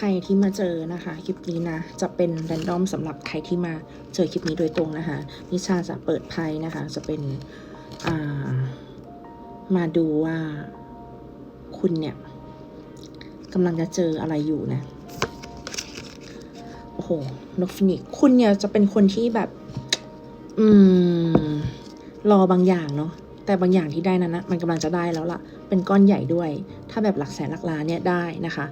ใครที่มาเจอนะคะคลิปนี้นะจะเป็นแรนดอมสำหรับใครที่มาเจอคลิปนี้โดยตรงนะคะนิชาจะเปิดไพ่นะคะ จะเป็นามาดูว่าคุณเนี่ยกำลังจะเจออะไรอยู่นะโอ้โหนกฟินิกคุณเนี่ยจะเป็นคนที่แบบ อืม รอบางอย่างเนาะแต่บางอย่างที่ได้นั้นนะมันกำลังจะได้แล้วล่ะ เป็นก้อนใหญ่ด้วย ถ้าแบบหลักแสนหลักล้านเนี่ยได้นะคะ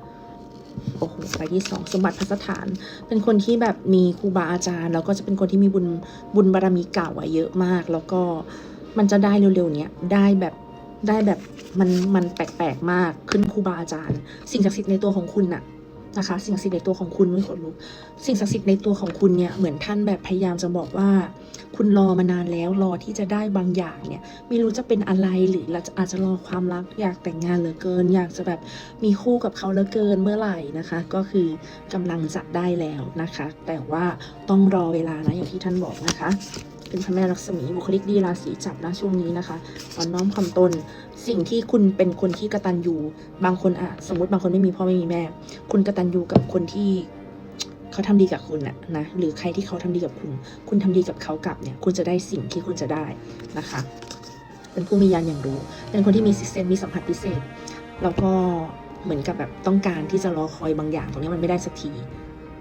โอ้โหไปที่สองสมบัติพัสถาน เป็นคนที่แบบมีครูบาอาจารย์ แล้วก็จะเป็นคนที่มีบุญบุญบารมีเก่าอะเยอะมาก แล้วก็มันจะได้เร็วๆเนี้ยได้แบบได้แบบมันมันแปลกๆมากขึ้นครูบาอาจารย์ สิ่งศักดิ์สิทธิ์ในตัวของคุณน่ะ นะคะ สิ่งศักดิ์สิทธิ์ในตัวของคุณไม่ขนลุกสิ่งศักดิ์สิทธิ์ในตัวของคุณเนี่ยเหมือนท่านแบบพยายามจะบอกว่า คุณรอมานานแล้วรอที่จะได้บางอย่างเนี่ยไม่รู้จะเป็นอะไรหรืออาจจะรอความรักอยากแต่งงานเหลือเกิน อยากจะแบบมีคู่กับเขาเหลือเกินเมื่อไหร่นะคะ ก็คือกำลังจะได้แล้วนะคะ แต่ว่าต้องรอเวลานะอย่างที่ท่านบอกนะคะ เป็นพระแม่ลักษมีบุคลิกดีราศีจับนะช่วงนี้นะคะอ่อนน้อมถ่อมตน สิ่งที่คุณเป็นคนที่กระตันยูบางคนอะสมมติบางคนไม่มีพ่อไม่มีแม่ คุณกระตันยูกับคนที่เขาทำดีกับคุณอะนะหรือใครที่เขาทำดีกับคุณ คุณทำดีกับเขากลับเนี่ย คุณจะได้สิ่งที่คุณจะได้นะคะ เป็นผู้มีญาณอย่างรู้ เป็นคนที่มีซิสเซนมีสัมผัสพิเศษ แล้วก็เหมือนกับแบบต้องการที่จะรอคอยบางอย่าง ตรงนี้มันไม่ได้สักที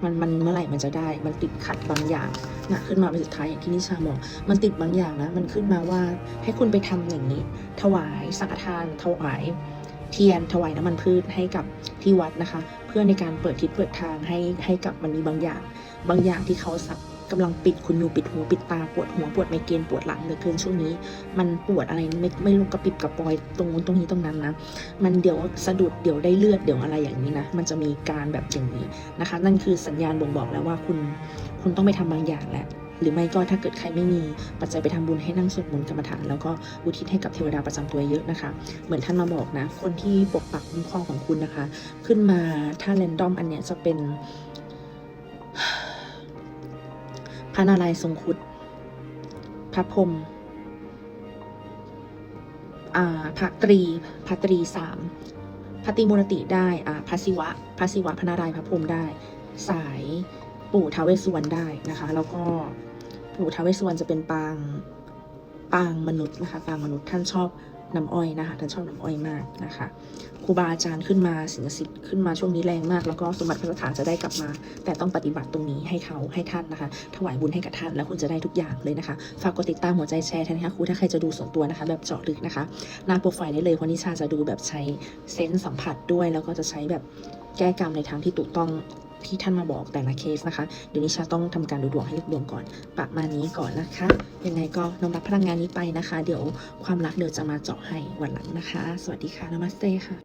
มันมันเมื่อไหร่มันจะได้ มันติดขัดบางอย่างนะขึ้นมาเป็นสุดท้ายอย่างที่นิชาบอกมันติดบางอย่างนะมันขึ้นมาว่าให้คุณไปทำอย่างนี้ ถวายสังฆทาน ถวายเทียนถวายน้ำมันพืชให้กับที่วัดนะคะ เพื่อในการเปิดทิศเปิดทางให้ให้กับมันมีบางอย่าง บางอย่างที่เขาสับ กำลังปิดคุณอยู่ปิดหูปิดตาปวดหัวปวดไมเกรนปวดหลังเหลือเกินช่วงนี้ มันปวดอะไรไม่ไม่รู้กระปิบกระปอยตรงนู้นตรงนี้ตรงนั้นนะมันเดี๋ยวสะดุดเดี๋ยวได้เลือดเดี๋ยวอะไรอย่างนี้นะมันจะมีการแบบอย่างนี้นะคะ นั่นคือสัญญาณบ่งบอกแล้วว่าคุณคุณต้องไปทำบางอย่างแหละหรือไม่ก็ถ้าเกิดใครไม่มีปัจจัยไปทำบุญให้นั่งสวดมนต์กรรมฐาน แล้วก็อุทิศให้กับเทวดาประจำตัวเยอะนะคะ เหมือนท่านมาบอกนะ คนที่ปกปักคุ้มครองของคุณนะคะ ขึ้นมาถ้าแรนดอมอันเนี้ยจะเป็น พระนารายณ์ทรงคุดพระพรมอ่าพระตรีพระตรีสามพระตรีมูรติได้อ่าพระศิวะพระศิวะพระนารายณ์พระพรมได้ สายปู่ทาวเวสสุวรรณได้นะคะ แล้วก็ปู่ทาวเวสสุวรรณจะเป็นปางปางมนุษย์นะคะปางมนุษย์ท่านชอบ น้ำอ้อยนะคะท่านชอบน้ำอ้อยมากนะคะครูบาอาจารย์ขึ้นมาสิงสิทธิ์ขึ้นมาช่วงนี้แรงมาก แล้วก็สมบัติพระสถานจะได้กลับมา แต่ต้องปฏิบัติตรงนี้ให้เขาให้ท่านนะคะ ถวายบุญให้กับท่านแล้วคุณจะได้ทุกอย่างเลยนะคะ ฝากกดติดตามหัวใจแชร์แทนนะคะครูถ้าใครจะดูส่วนตัวนะคะ แบบเจาะลึกนะคะหน้าโปรไฟล์ได้เลยเพราะนิชาจะดูแบบใช้เซนส์สัมผัสด้วย แล้วก็จะใช้แบบแก้กรรมในทางที่ถูกต้อง ที่ท่านมาบอกแต่ละเคสนะคะ เดี๋ยวนิชาต้องทำการดูดวงให้ลูกดวงก่อนประมาณนี้ก่อนนะคะ ยังไงก็น้อมรับพลังงานนี้ไปนะคะ เดี๋ยวความรักเดี๋ยวจะมาเจาะให้วันหลังนะคะ สวัสดีค่ะ นมัสเตค่ะ